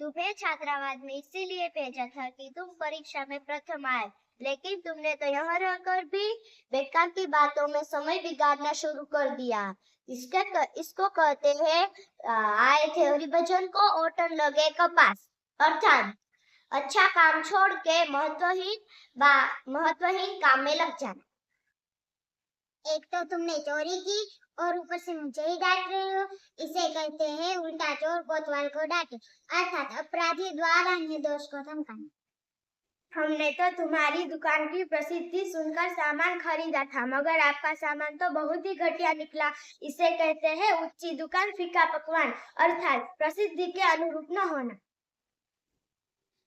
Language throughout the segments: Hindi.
तुम्हें छात्रावास में इसीलिए भेजा था कि तुम परीक्षा में प्रथम आए। लेकिन तुमने तो यहाँ रहकर भी बेकार की बातों में समय बिगाड़ना शुरू कर दिया। इसके कर, इसको कहते हैं आए थे हरिभजन को ओटन लगे कपास। अर्थात अच्छा काम छोड़ के महत्वहीन महत्वहीन काम में लग जाना। एक तो तुमने चोरी की और ऊपर से मुझे ही डांट रहे हो। इसे कहते हैं उल्टा चोर, कोतवाल को डांटे। अर्थात अपराधी द्वारा निर्दोष को धमकाना। हमने तो तुम्हारी दुकान की प्रसिद्धि सुनकर सामान खरीदा था, मगर आपका सामान तो बहुत ही घटिया निकला। इसे कहते हैं उच्ची दुकान फीका पकवान, अर्थात प्रसिद्धि के अनुरूप न होना।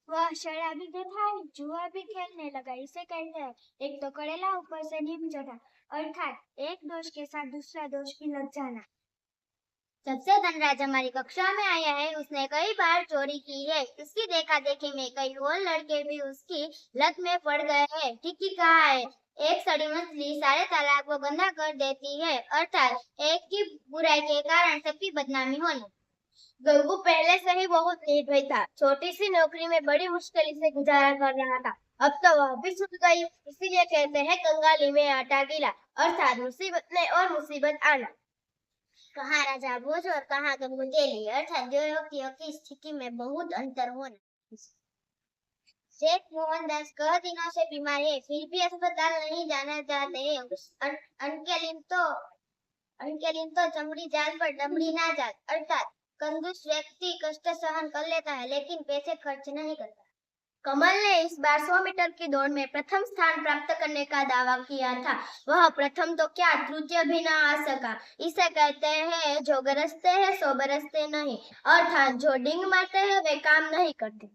वह शराबी था, जुआ भी खेलने लगा, इसे कहते हैं। एक तो करेला, ऊपर से नीम चढ़ा, अर्थात एक दोष के साथ दूसरा दोष भी लग जाना। जब से धनराज हमारी कक्षा में आया है, उसने कई बार चोरी की है। उसकी देखा देखी में कई और लड़के भी उसकी लत में पड़ गए हैं। ठीक ही कहा है? एक सड़ी मछली सारे तालाब को गंदा कर देती है, अर्थात एक की बुराई के कारण सबकी बदनामी होना। गंगू पहले से ही बहुत निर्भय था। छोटी सी नौकरी में बड़ी मुश्किल से गुजारा कर रहा था। अब तो वह भी सुन गई। इसीलिए कहते हैं कंगाली में आटा गीला अर्थात मुसीबत में और मुसीबत आना। कहाँ राजा भोज और कहाँ गंगू तेली अर्थात दो व्यक्तियों की स्थिति में बहुत अंतर होना शेख मोहनदास कई दिनों से बीमार है फिर भी अस्पताल नहीं जाना चाहते हैं। अन, अनकेलिन तो अनकेलिन तो चमड़ी जान पर डमड़ी ना जात अर्थात कंजूस व्यक्ति कष्ट सहन कर लेता है, लेकिन पैसे खर्च नहीं करता। कमल ने इस बार 100 मीटर की दौड़ में प्रथम स्थान प्राप्त करने का दावा किया था। वह प्रथम तो क्या तृतीय भी न आ सका, इसे कहते हैं, जो गरजते हैं, सो बरसते नहीं। अर्थात, जो डिंग मारते हैं, वे काम नहीं करते।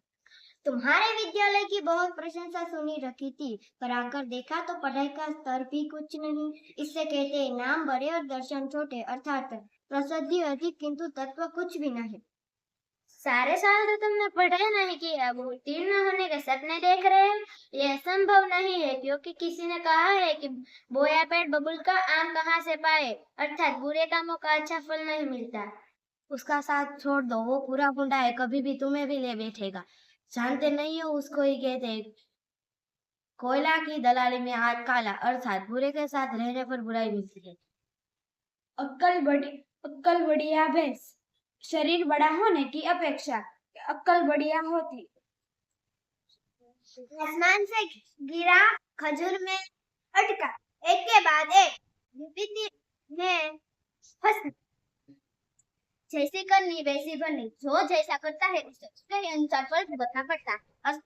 तुम्हारे विद्यालय की बहुत प्रशंसा सुनी रखी थी, पर आकर देखा तो पढ़ाई का स्तर भी कुछ नहीं। इससे कहते नाम बड़े और दर्शन छोटे। अर्थात प्रसिद्धि अधिक किंतु तत्व कुछ भी नहीं सारे साल तो तुमने पढ़ाई नहीं किया अब उत्तीर्ण होने के सपने देख रहे हैं यह संभव नहीं है क्योंकि किसी ने कहा है कि बोया पेट बबुल का आम कहाँ से पाए अर्थात बुरे कामों का अच्छा फल नहीं मिलता उसका साथ छोड़ दो वो पूरा गुंडा है कभी भी तुम्हें भी ले बैठेगा जानते नहीं हो उसको ही कहते कोयला की दलाली में हाथ काला अर्थात बुरे के साथ रहने पर बुराई मिलती है अक्कल बड़ी अक्कल बढ़िया भैंस। शरीर बड़ा होने की अपेक्षा अक्कल बढ़िया होती। आसमान से गिरा खजूर में अटका। एक के बाद एक विपत्ति में फंस जैसी करनी वैसी बननी जो जैसा करता है, उसे उसके अनुसार फल भुगतना पड़ता है।